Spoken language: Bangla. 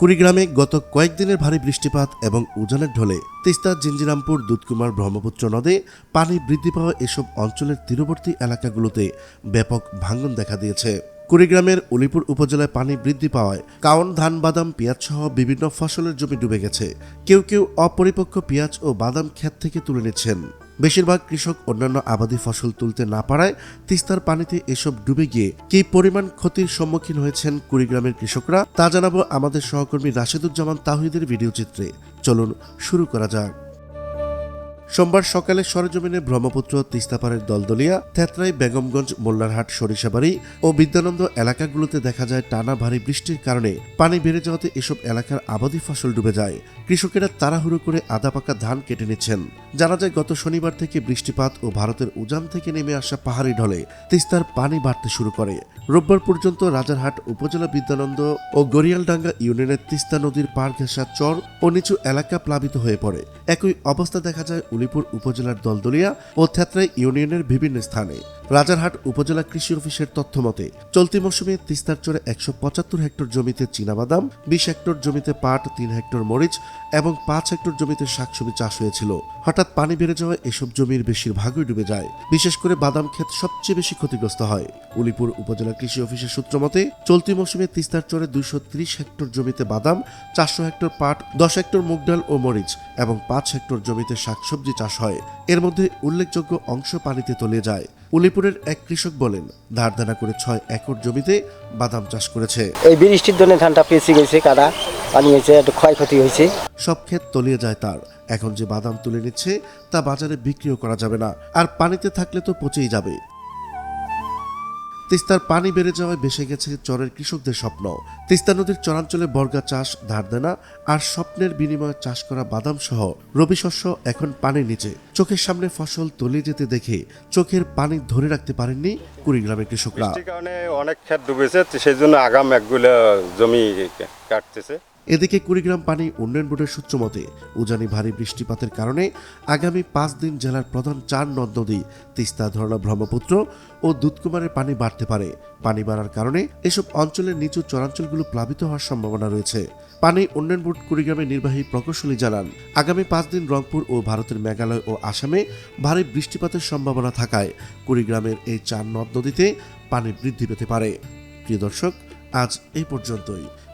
কুড়িগ্রামে গত কয়েকদিনের ভারী বৃষ্টিপাত এবং উজানের ঢলে তিস্তা জিঞ্জিরামপুর দুধকুমার, ব্রহ্মপুত্র নদে পানি বৃদ্ধি পাওয়া এসব অঞ্চলের তীরবর্তী এলাকাগুলোতে ব্যাপক ভাঙন দেখা দিয়েছে। কুড়িগ্রামের উলিপুর উপজেলায় পানি বৃদ্ধি পাওয়ায় কাউন ধান, বাদাম, পেঁয়াজ সহ বিভিন্ন ফসলের জমি ডুবে গেছে। কেউ কেউ অপরিপক্ক পেঁয়াজ ও বাদাম ক্ষেত থেকে তুলে নিচ্ছেন। বেশিরভাগ কৃষক অন্যান্য আবাদি ফসল তুলতে না পারায় তিস্তার পানিতে এসব ডুবে গিয়ে কি পরিমাণ ক্ষতির সম্মুখীন হয়েছেন কুড়িগ্রামের কৃষকরা, তা জানাব আমাদের সহকর্মী রাশেদুজ্জামান তাহিদের ভিডিও চিত্রে। চলুন শুরু করা যাক। সোমবার সকালে সরেজমিনে ব্রহ্মপুত্র তিস্তাপাড়ের দলদলিয়া, থেতরাই, বেগমগঞ্জ, মোল্লারহাট, সরিষাবাড়ি ও বিদ্যানন্দ এলাকাগুলোতে দেখা যায় টানা ভারী বৃষ্টির কারণে পানি বেড়ে যাওয়াতে এসব এলাকার আবাদি ফসল ডুবে যায়। কৃষকেরা তাড়াহুড়ো করে আদা পাকা ধান কেটে নিচ্ছেন। জানা যায়, গত শনিবার থেকে বৃষ্টিপাত ও ভারতের উজান থেকে নেমে আসা পাহাড়ি ঢলে তিস্তার পানি বাড়তে শুরু করে। রোববার পর্যন্ত রাজারহাট উপজেলা বিদ্যানন্দ ও গড়িয়ালডাঙ্গা ইউনিয়নের তিস্তা নদীর পার ঘেঁষা চর ও নিচু এলাকা প্লাবিত হয়ে পড়ে। একই অবস্থা দেখা যায় উলিপুর উপজেলার দলদলিয়া ও থেত্রাই ইউনিয়নের বিভিন্ন স্থানে। রাজারহাট উপজেলা কৃষি অফিসের তথ্য মতে, চলতি মৌসুমে তিস্তার চরে একশো পঁচাত্তর হেক্টর জমিতে চীনাবাদাম, বিশ হেক্টর জমিতে পাট, তিন হেক্টর মরিচ এবং পাঁচ হেক্টর জমিতে শাকসবজি চাষ হয়েছিল। হঠাৎ পানি বেড়ে যাওয়ায় এসব জমির বেশিরভাগই ডুবে যায়। বিশেষ করে বাদাম ক্ষেত সবচেয়ে বেশি ক্ষতিগ্রস্ত হয়। উলিপুর উপজেলা কৃষি অফিসের সূত্র মতে, চলতি মৌসুমে তিস্তার চরে দুইশো ত্রিশ হেক্টর জমিতে বাদাম, চারশো হেক্টর পাট, দশ হেক্টর মুগ ডাল ও মরিচ এবং পাঁচ হেক্টর জমিতে শাকসবজি চাষ হয়। এর মধ্যে উল্লেখযোগ্য অংশ পানিতে তলিয়ে যায়। উলিপুরের এক কৃষক বলেন ধারদানা করে ছয় একর জমিতে বাদাম চাষ করেছে। এই বৃষ্টির জন্য ধানটা পেঁচে গেছে কাদা পানি হয়েছে একটু ক্ষয়ক্ষতি হয়েছে। সব ক্ষেত তলিয়ে যায় তার। এখন যে বাদাম তুলে নিচ্ছে তা বাজারে বিক্রিও করা যাবে না। আর পানিতে থাকলে তো পচেই যাবে। তিস্তার পানি বেড়ে যাওয়ায় বেসে গেছে চরের কৃষকদের স্বপ্ন। তিস্তা নদীর চরাঞ্চলে বর্গা চাষ ধার দেনা আর স্বপ্নের বিনিময়ে চাষ করা বাদাম সহ রবি শস্য এখন পানির নিচে। চোখের সামনে ফসল তলিয়ে যেতে দেখে চোখের পানি ধরে রাখতে পারেননি কুড়িগ্রামের কৃষকরা। অনেক ক্ষেত ডুবেছে সেই জন্য আগাম একগুলো জমি কাটতেছে। এদিকে কুড়িগ্রাম পানি উন্নয়ন বোর্ডের সূত্র মতে, উজানি ভারী বৃষ্টিপাতের কারণে আগামী পাঁচ দিন জেলার প্রধান চার নদ নদী, তিস্তা ধরলা ব্রহ্মপুত্র ও দুধকুমারের পানি বাড়তে পারে। পানি বাড়ার কারণে এসব অঞ্চলের নিচু চরাঞ্চলগুলো প্লাবিত হওয়ার সম্ভাবনা রয়েছে। পানি উন্নয়ন বোর্ড কুড়িগ্রামের নির্বাহী প্রকৌশলী জানান, আগামী পাঁচ দিন রংপুর ও ভারতের মেঘালয় ও আসামে ভারী বৃষ্টিপাতের সম্ভাবনা থাকায় কুড়িগ্রামের এই চার নদ নদীতে পানি বৃদ্ধি পেতে পারে। প্রিয় দর্শক, আজ এই পর্যন্তই।